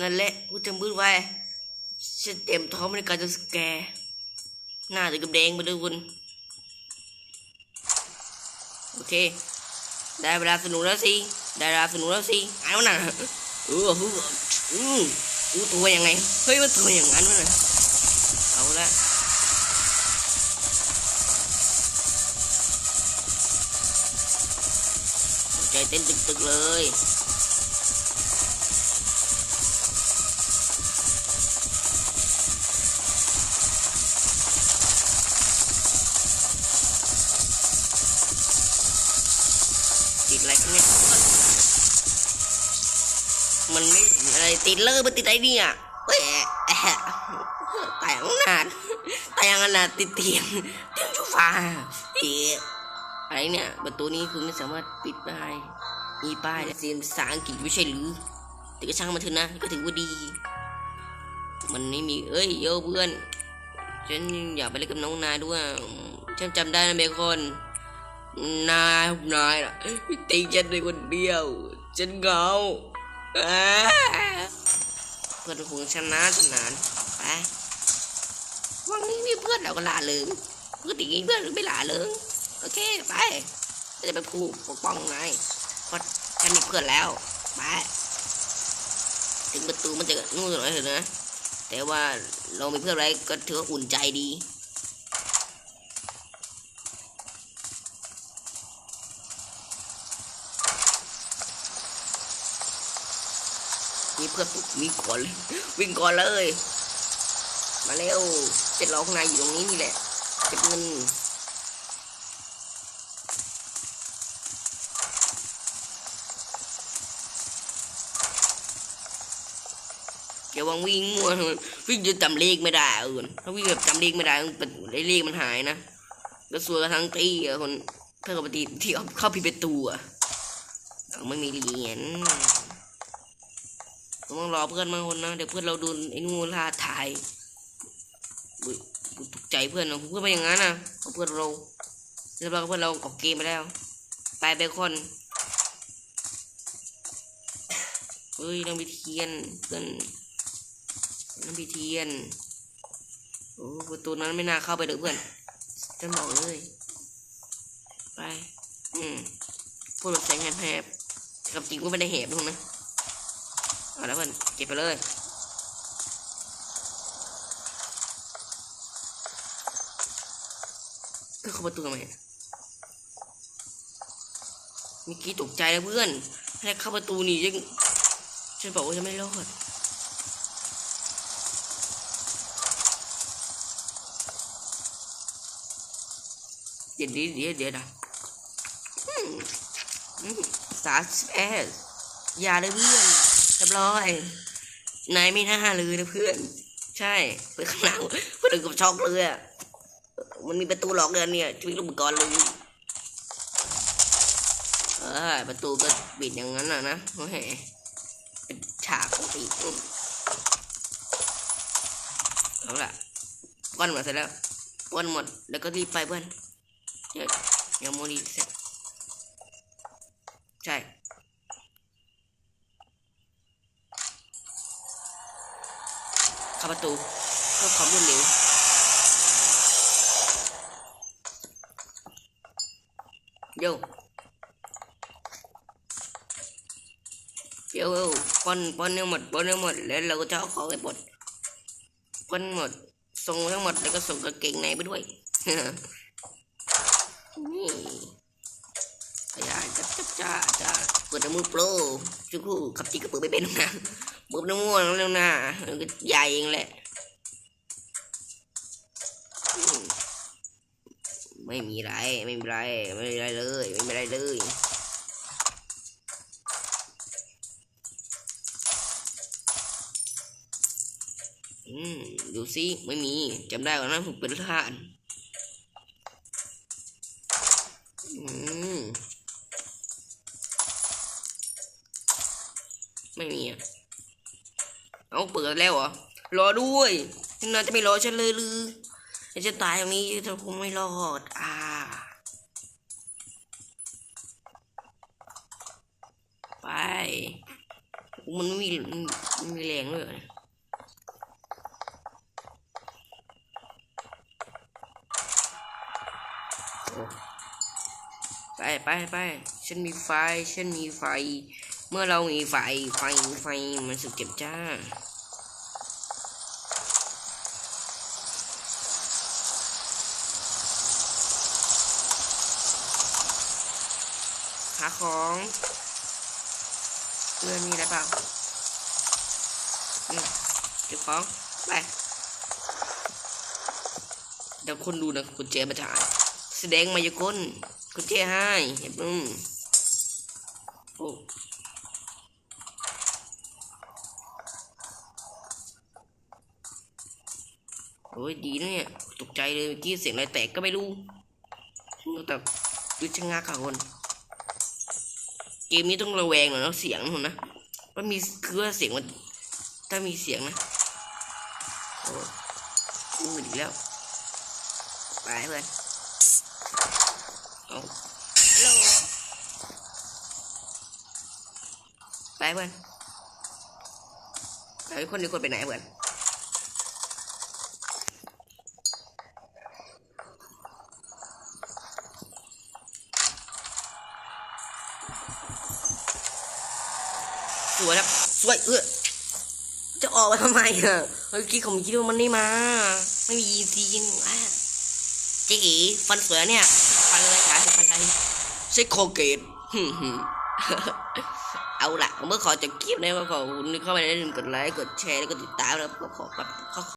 นั่นแหละกูจำบื้อไว้ฉันเต็มท้องในการจะสแกหน้าถึงกับแดงไปด้วยคุณโอเค ได้เวลาสนุกแล้วสิได้เวลาสนุกแล้วสิไอ้วะน่ะเออเอออืออู้ตัวยังไงเฮ้ยมันตัวอย่างนั้นวะน่ะเอาละใจเต้นตึกๆเลย ติดเลยมันติดอะไรเนี่ยเฮ้ยแตายตั้งนานแตายยังนาดติดเตียงเตียงชูฟ้าเอ๊ะอะไรเนี่ยประตูนี้คุณไม่สามารถปิดได้มีป้ายเสียงภาษาอังกฤษไม่ใช่หรือแต่ก็ช่างมันเถอะนะก็ถือว่าดี มันไม่มีเอ้ยโยเพื่อนฉันอยากไปเล่นกับน้องนายด้วยฉันจำได้นะเบคอนนายนายล่ะติงฉันในคนเดียว ฉันเหงา อ่าเพื่อนของฉันนะสนานไปวันนี้มีเพื่อนเราก็ลาเริงปกติเพื่อนไม่ลาเริงโอเคไปจะไปผูกปกป้องนายเพราะฉันมีเพื่อนแล้วไปถึงประตูมันจะนู่นหน่อยเถอะนะแต่ว่าเรามีเพื่อนอะไรก็ถือว่าอุ่นใจดี มีเพื่อนปุ๊บมีก่อนเลยวิ่งก่อนเลย มาเร็วเจ็ดล้อข้างในอยู่ตรงนี้นี่แหละเก็บเงินอย่าวังวิ่งมั่ววิ่งจนจำเลขไม่ได้เออถ้าวิ่งแบบจำเลขไม่ได้มันเป็นไอ้เลขมันหายนะแล้วสวยกันทั้งตีอะคนเพื่อนกับปฏิที่เข้าผิดประตูอะไม่มีเหรียญ ต้องรอเพื่อนมางคนนะเดี๋ยวเพื่อนเราดนไอ้งูล่าถ่ายตกใจเพื่อนนะเพื่อนไปอย่างนั้นนะเพื่อนเราเรียบร้อยเพื่อนเราออกเกมไปแล้วตายเบคอนเฮ้ยน้ำพิเทียนเพื่อนน้ำพิเทียนโอ้ประตูนั้นไม่น่าเข้าไปเลยเพื่อนฉันบอกเลยไป อืมพูดแบบแสงแหบๆกับจริงก็ไม่ได้แหบทุกนะ เอาแล้วเพื่อนเก็บไปเลยคือเข้าประตูทำไมเมื่อกี้ตกใจแล้วเพื่อนให้เข้าประตูนี่ยังฉันบอกว่าจะไม่รอดเดี๋ยวเดี๋ยวเดี๋ยวเดี๋ยวนะอืมอืมสาสเอสอย่าเลยเพื่อน ยบร้อย นายไม่น่าเลยนะเพื่อน ใช่เพื่อนข้างหลังเพื่อนกับช็อกเลยอะมันมีประตูหลอกเดินเนี่ยชีวิตลูกก่อนเลยเออประตูก็ปิดอย่างนั้นน่ะนะโอ้โหเป็นฉากปกติอืมเอาล่ะป้อนหมดเสร็จแล้วป้อนหมดแล้วก็รีบไปเพื่อนเดี๋ยวยังโมดีเสร็จใช่าประตูเพื่อความรวดเร็วโยโยปนปอนทั้งหมดปอนทั้งหมดแล้วเราก็จะเอาของไปหมดปนหมดส่งทั้งหมดแล้วก็ส่งกางเกงในไปด้วยนี่ขยายจับจับจ้าจ้าเปิดมือโปรจุกูขับจีกระเปิดไม่เป็นนะ บุบน้ำม่วงแล้วนะมันก็ใหญ่เองแหละไม่มีไรไม่มีไรไม่มีไรเลยไม่มีไรเลยอืมดูสิไม่มีจำได้ก่อนนผมเป็นทหารอืมไม่มีอะ เอาเปิดแล้วเหรอ รอด้วยน่าจะไม่รอฉันเลยหรือฉันจะตายตรงนี้เธอคงไม่รอด อ่า ไป มันไม่มีมันไม่มีแรงเลยไปไปไปฉันมีไฟ ฉันมีไฟ มื่อเรามีไฟไฟไฟมันสุดเจ็บจ้าหาของเพื่อนมีอะไรเปล่าเก็บของไปเดี๋ยวคนดูนะคุณเจมาถ่ายแสดงมายากลคุณเจให้เห็นมึงโอ้ โอ้ยดีนะเนี่ยตกใจเลยเมื่อกี้เสียงอะไรแตกก็ไม่รู้แต่ดูชะงักค่ะคนเกมนี้ต้องระแวงหน่อยเนาะเสียงผมนะว่ามีคือเสียงมันถ้ามีเสียงนะโอ้กูอีกแล้วไปเพื่อนเอาฮัลโหลไปเพื่อนไอ้คนนี้คนไปไหนเพื่อน วยครับ สวยเออจะออกมาทำไมอะเมื่อกี้ผมคิดว่ามันไม่มา ไม่มีจริงอะเจ๊กีฟันสวยเนี่ยฟันอะไรขาฟันอะไรใช้โคเกตเอาละเมื่อขอจบคลิปนะก็ขอคุณเข้าไปได้ลืมกดไลค์กดแชร์แล้วก็ติดตามแล้วก็ขอแบบขอ